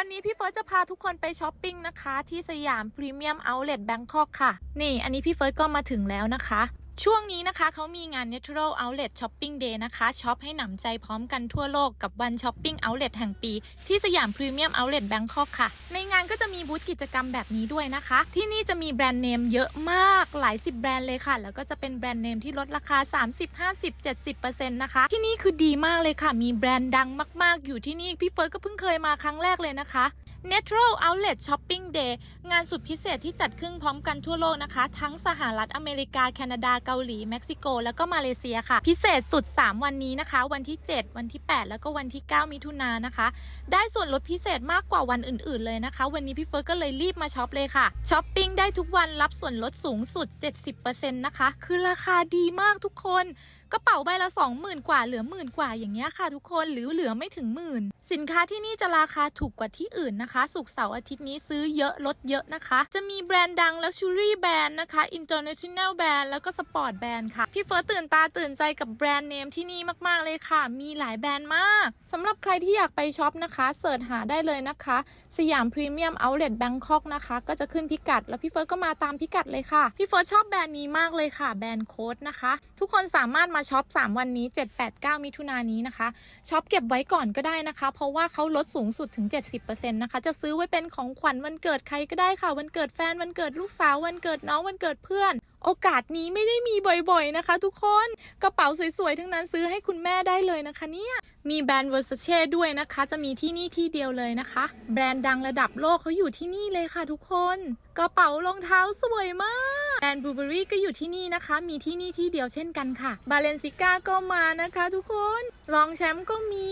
วันนี้พี่เฟิร์สจะพาทุกคนไปช้อปปิ้งนะคะ ที่สยามพรีเมียมเอาท์เลทแบงคอกค่ะ นี่ อันนี้พี่เฟิร์สก็มาถึงแล้วนะคะ ช่วงนี้นะคะเขามีงาน Natural Outlet Shopping Day นะคะช็อปให้หนำใจพร้อมกันทั่วโลกกับวันช้อปปิ้งเอาท์เล t แห่งปี ที่สยามพรีเมียมเอาท์เล t แบงคอกค่ะ ในงานก็จะมีบูธกิจกรรมแบบนี้ด้วยนะคะ ที่นี่จะมีแบรนด์เนมเยอะมากหลายสิบแบรนด์เลยค่ะ แล้วก็จะเป็นแบรนด์เนมที่ลดราคา 30 50 70%นะคะ ที่นี่คือดีมากเลยค่ะ มีแบรนด์ดังมาก ๆ อยู่ที่นี่พี่เฟิร์สก็เพิ่งเคยมาครั้งแรกเลยนะคะ Natural Outlet Shopping Day งานสุดพิเศษที่จัดขึ้นพร้อมกันทั่วโลกนะคะ ทั้งสหรัฐอเมริกา แคนาดาเกาหลี เม็กซิโก แล้วก็มาเลเซียค่ะ พิเศษสุด 3 วันนี้นะคะ วันที่ 7 วันที่ 8 แล้วก็วันที่ 9 มิถุนายนนะคะ ได้ส่วนลดพิเศษมากกว่าวันอื่น ๆ เลยนะคะ วันนี้พี่เฟิร์สก็เลยรีบมาช็อปเลยค่ะช้อปปิ้งได้ทุกวันรับส่วนลดสูงสุด 70%นะคะ คือราคาดีมากทุกคนกระเป๋าใบละ 20,000 กว่าเหลือหมื่นกว่าอย่างเงี้ยค่ะ ทุกคนหรือเหลือไม่ถึงหมื่นสินค้าที่นี่จะราคาถูกกว่าที่อื่นนะคะสุกเสาร์อาทิตย์นี้ซื้อเยอะลดเยอะนะคะ จะมีแบรนด์ดัง Luxury แบรนด์นะคะ International แบรนด์แล้วก็สปอร์ตแบรนด์ค่ะ พี่เฟิร์สตื่นตาตื่นใจกับแบรนด์เนมที่นี่มากๆเลยค่ะ มีหลายแบรนด์มากสำหรับใครที่อยากไปช็อปนะคะเสิร์ชหาได้เลยนะคะ สยามพรีเมียมเอาท์เล t แบงคอกนะคะ ก็จะขึ้นพิกัด แล้วพี่เฟิร์สก็มาตามพิกัดเลยค่ะ พี่เฟิร์สชอบแบรนด์นี้มากเลยค่ะ แบรนด์โค้ดนะคะ ทุกคนสามารถมาช็อป 3 วันนี้ 7 8 9 มิถุนายนนี้นะคะช็อปเก็บไว้ก่อนก็ได้นะคะ เพราะว่าเขาลดสูงสุดถึง 70%นะคะจะซื้อไว้เป็นของขวัญวันเกิดใครก็ได้ค่ะ วันเกิดแฟนวันเกิดลูกสาววันเกิดน้องวันเกิดเพื่อน โอกาสนี้ไม่ได้มีบ่อยๆนะคะ ทุกคนกระเป๋าสวยๆทั้งนั้นซื้อให้คุณแม่ได้เลยนะคะเนี่ยมีแบรนด์ Versace ด้วยนะคะ จะมีที่นี่ที่เดียวเลยนะคะ แบรนด์ดังระดับโลกเขาอยู่ที่นี่เลยค่ะทุกคนกระเป๋ารองเท้าสวยมากแบรนด์ Burberry ก็อยู่ที่นี่นะคะ มีที่นี่ที่เดียวเช่นกันค่ะ Balenciaga ก็มานะคะ ทุกคนรองแชมป์ก็มี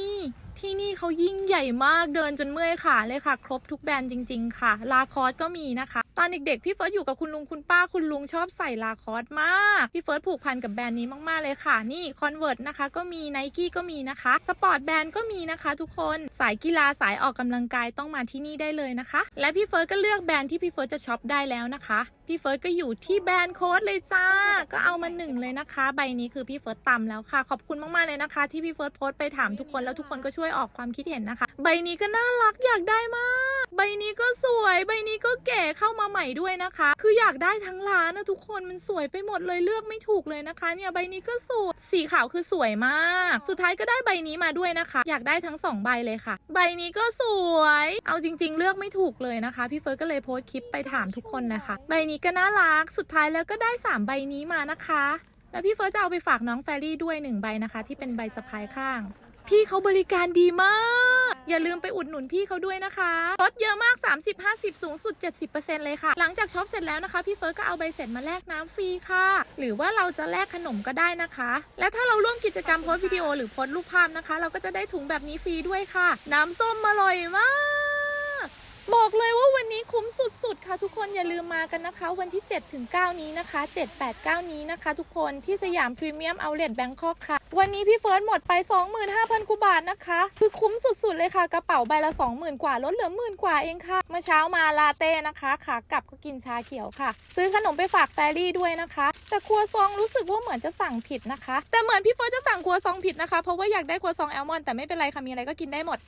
ที่นี่เขายิ่งใหญ่มากเดินจนเมื่อยขาเลยค่ะ ครบทุกแบรนด์จริง ๆ ค่ะ ลาคอสก็มีนะคะ ตอนเด็กๆ พี่เฟิร์สอยู่กับคุณลุงคุณป้าคุณลุงชอบใส่ลาคอสมาก พี่เฟิร์สผูกพันกับแบรนด์นี้มากๆเลยค่ะ นี่คอนเวิร์ตนะคะ ก็มีไนกี้ก็มีนะคะสปอร์ตแบรนด์ก็มีนะคะ ทุกคนสายกีฬาสายออกกำลังกายต้องมาที่นี่ได้เลยนะคะ และพี่เฟิร์สก็เลือกแบรนด์ที่พี่เฟิร์สจะช็อปได้แล้วนะคะพี่เฟิร์สก็อยู่ที่แบรนด์โค้ดเลยจ้า ก็เอามาหนึ่งเลยนะคะ ใบนี้คือพี่เฟิร์สตำแล้วค่ะ ขอบคุณมากๆเลยนะคะ ที่พี่เฟิร์สโพสต์ไปถามทุกคนแล้วทุกคนก็ช่วยออกความคิดเห็นนะคะ ใบนี้ก็น่ารักอยากได้มาก ใบนี้ก็สวย ใบนี้ก็เก๋เข้ามาใหม่ด้วยนะคะ คืออยากได้ทั้งร้านนะทุกคนมันสวยไปหมดเลยเลือกไม่ถูกเลยนะคะ เนี่ยใบนี้ก็สวยสีขาวคือสวยมาก สุดท้ายก็ได้ใบนี้มาด้วยนะคะ อยากได้ทั้งสองใบเลยค่ะ ใบนี้ก็สวย เอาจริง ๆ เลือกไม่ถูกเลยนะคะ พี่เฟิร์สก็เลยโพสต์คลิปไปถามทุกคนนะคะ ใบนี้ก็น่ารักสุดท้ายแล้วก็ได้สามใบนี้มานะคะ แล้วพี่เฟิร์สจะเอาไปฝากน้องแฟรี่ด้วยหนึ่งใบนะคะ ที่เป็นใบสะพายข้าง พี่เขาบริการดีมาก อย่าลืมไปอุดหนุนพี่เขาด้วยนะคะลดเยอะมาก 30 50 สูงสุด 70%เลยค่ะ หลังจากช็อปเสร็จแล้วนะคะ พี่เฟิร์สก็เอาใบเสร็จมาแลกน้ำฟรีค่ะ หรือว่าเราจะแลกขนมก็ได้นะคะ และถ้าเราร่วมกิจกรรมโพสวิดีโอหรือโพสรูปภาพนะคะ เราก็จะได้ถุงแบบนี้ฟรีด้วยค่ะ น้ำส้มอร่อยมาก คุ้มสุดๆ ค่ะทุกคนอย่าลืมมากันนะคะ วันที่ 7 ถึง 9 นี้นะคะ 7 8 9 นี้นะคะ ทุกคนที่สยามพรีเมียมเอาเล t แบงคอกค่ะ วันนี้พี่เฟิร์สหมดไป 25,000กว่าบาทนะคะ คือคุ้มสุดๆเลยค่ะ กระเป๋าใบละ 20,000 กว่าลดเหลือหมื่นกว่าเองค่ะ เมื่อเช้ามาลาเต้นะคะขากลับก็กินชาเขียวค่ะ ซื้อขนมไปฝากแฟรี่ด้วยนะคะ แต่ครัวซองรู้สึกว่าเหมือนจะสั่งผิดนะคะ แต่เหมือนพี่เฟิร์สจะสั่งครัวซองผิดนะคะเพราะว่าอยากได้ครัวซองแอลมอนแต่ไม่เป็นไรค่ะมีอะไรก็กินได้หมด